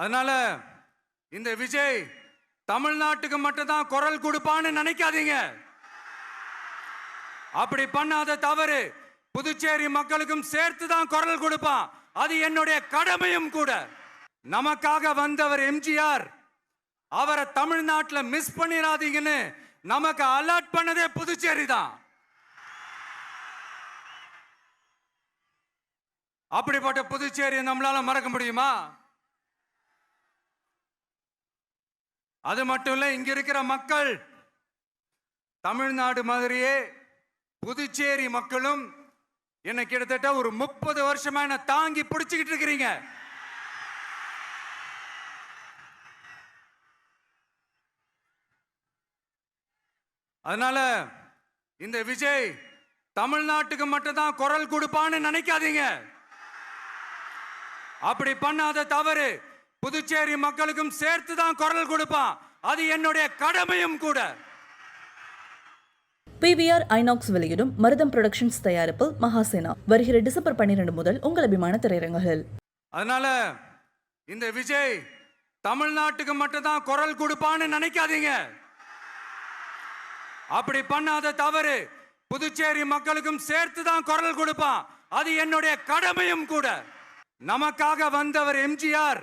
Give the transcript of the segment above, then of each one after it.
அதனால இந்த விஜய் தமிழ்நாட்டுக்கு மட்டும்தான் குரல் கொடுப்பான்னு நினைக்காதீங்க. அப்படி பண்ணாத தவறு புதுச்சேரி மக்களுக்கும் சேர்த்து தான் குரல் கொடுப்பான். அது என்னுடைய கடமையும் கூட. நமக்காக வந்தவர் எம்ஜிஆர். அவரை தமிழ்நாட்டில் மிஸ் பண்ணிடாதீங்கன்னு நமக்கு அலர்ட் பண்ணதே புதுச்சேரி தான் அப்படிப்பட்ட புதுச்சேரியை நம்மளால மறக்க முடியுமா? அது மட்டும் இல்லை இங்க இருக்கிற மக்கள் தமிழ்நாடு மாதிரியே புதுச்சேரி மக்களும் என்ன கிட்டத்தட்ட ஒரு முப்பது வருஷமா என்ன தாங்கி பிடிச்சுக்கிட்டு இருக்கிறீங்க. அதனால இந்த விஜய் தமிழ்நாட்டுக்கு மட்டும்தான் குரல் கொடுப்பான்னு நினைக்காதீங்க. அப்படி பண்ணாத தவறு. புதுச்சேரி மக்களுக்கும் சேர்த்து தான் குரல் கொடுப்பான். அது என்னுடைய கடமையும் கூட. பிவிஆர் ஐநாக்ஸ் வெளியிடும் மருதம் புரொடக்ஷன்ஸ் தயாரிப்பில் மகாசேனா. வருகிற டிசம்பர் பன்னிரண்டு முதல் உங்கள் அபிமான திரையரங்குகள். அதனால இந்த விஜய் தமிழ்நாட்டுக்கு மட்டும்தான் குரல் கொடுப்பான்னு நினைக்காதீங்க. அப்படி பண்ணாத தவறு புதுச்சேரி மக்களுக்கும் சேர்த்து தான் குரல் கொடுப்பான். அது என்னுடைய கடமையும் கூட. நமக்காக வந்தவர் எம்ஜிஆர்.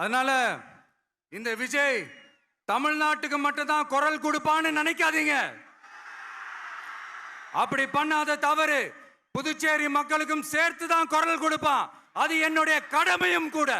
அதனால இந்த விஜய் தமிழ்நாட்டுக்கு மட்டும்தான் குரல் கொடுப்பான்னு நினைக்காதீங்க. அப்படி பண்ணாத தவறு புதுச்சேரி மக்களுக்கும் சேர்த்து தான் குரல் கொடுப்பான். அது என்னுடைய கடமையும் கூட.